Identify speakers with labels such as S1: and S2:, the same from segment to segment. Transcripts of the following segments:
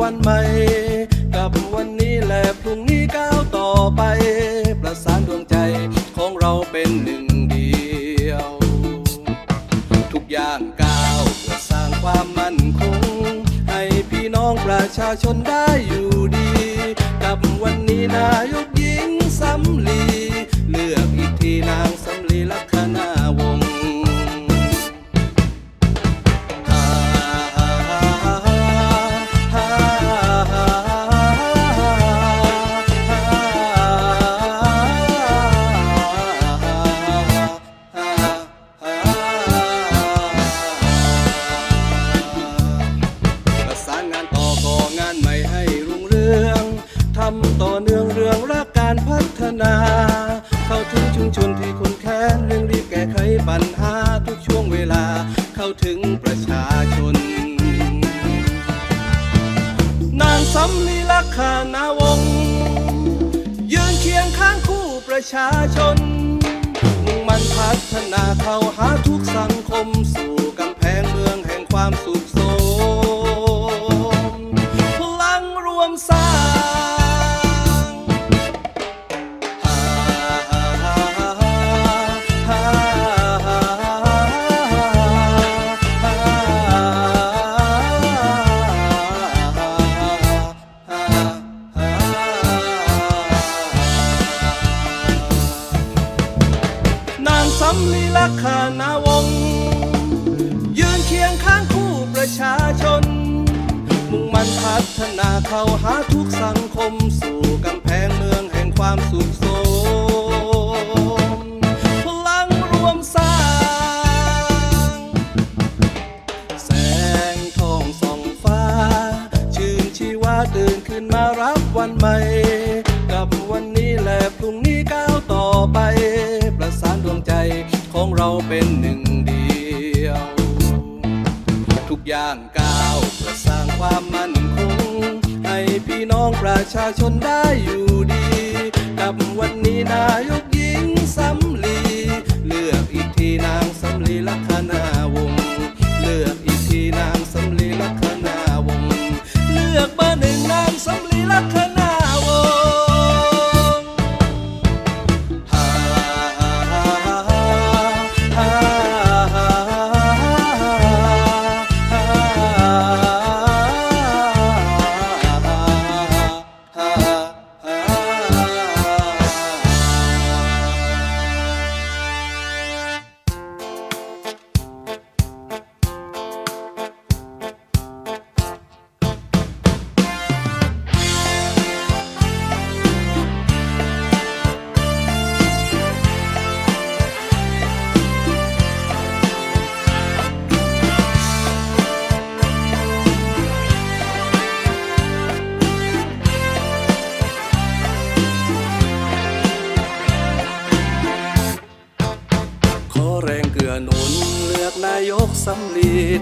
S1: วันใหม่ กับวันนี้และพรุ่งนี้ก้าวต่อไป ประสานดวงใจของเราเป็นหนึ่งเดียว ทุกอย่างก้าวเพื่อสร้างความมั่นคง ให้พี่น้องประชาชนได้อยู่ดี กับวันนี้นาย ประชาชน มุ่งมันพัฒนาเข้าหาทุกสังคมสู่กำแพงเมืองแห่งความสุขสมพลังรวมสร้าง ข้างคู่ประชาชน มุ่งมันพัฒนาเข้าหาทุกสังคมสู่กำแพงเมืองแห่งความสุขสมพลังรวมสร้าง แสงทองส่องฟ้า ชื่นชีวาตื่นขึ้นมารับวันใหม่ กับวันนี้และพรุ่งนี้ก้าวต่อไป ประสานดวงใจของเราเป็นหนึ่งเดียว ทุกอย่างก้าวเพื่อสร้างความมั่นคง ให้พี่น้องประชาชนได้อยู่ดี กับวันนี้นายก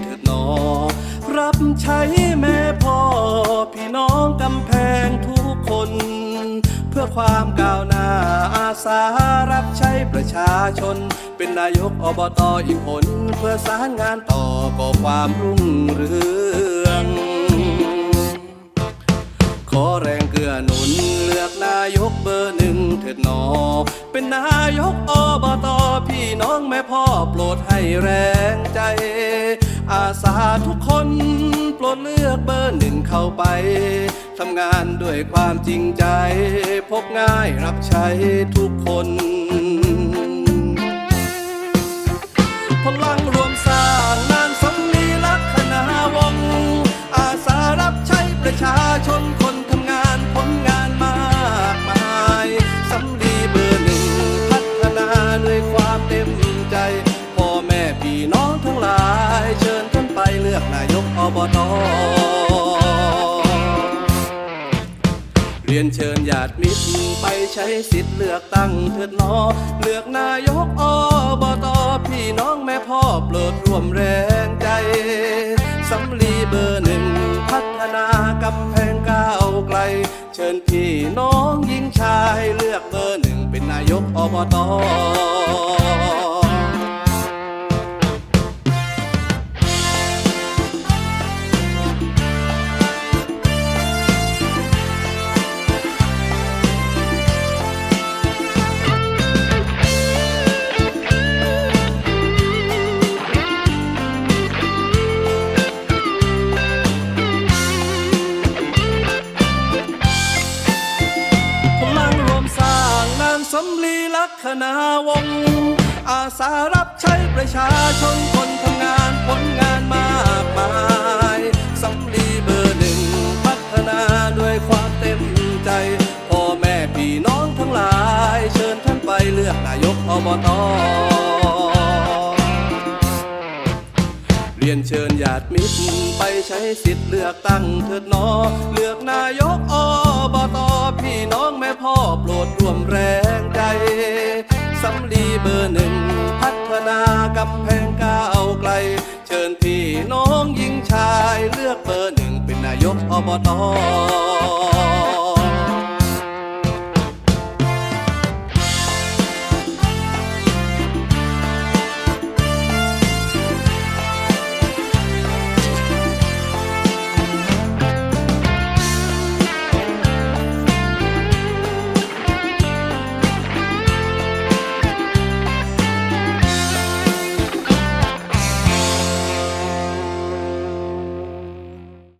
S1: เถิดหนอ รับใช้แม่พ่อ พี่น้องกำแพงทุกคน เพื่อความก้าวหน้าอาสารับใช้ประชาชน เป็นนายกอบตอีกผล เพื่อสารงานต่อก่อความรุ่งเรืองขอแรงเกื้อหนุนเลือกนายกเบอร์หนึ่งเถิดหนอ เป็นนายกอบตพี่น้องแม่พ่อโปรดให้แรง อาสาทุกคนโปรดเลือกเบอร์หนึ่งเข้าไป ทำงานด้วยความจริงใจ พบง่ายรับใช้ทุกคน อกนายกอบตเรียนเชิญญาติมิตรไปใช้สิทธิ์เลือกตั้งเถิดนอ เลือกนายกอบตพี่น้องแม่พ่อโปรดร่วมแรงใจสำลีเบอร์หนึ่งพัฒนากำแพงก้าวไกล เชิญพี่น้องหญิงชายเลือกเบอร์หนึ่งเป็นนายกอบต ลีลักษณาวง อาสารับใช้ประชาชนคนทำงานผลงานมากมายสำลีเบอร์หนึ่งพัฒนาด้วยความเต็มใจ พ่อแม่พี่น้องทั้งหลาย เชิญท่านไปเลือกนายกอบตเรียนเชิญญาติมิตรไปใช้สิทธิ์เลือกตั้งเถิดนอ เลือกนายกอบตพี่น้องแม่พ่อโปรดร่วมแรง สำลีเบอร์หนึ่ง พัฒนากำแพงก้าวไกล เชิญพี่น้องหญิงชาย เลือกเบอร์หนึ่งเป็นนายกอบต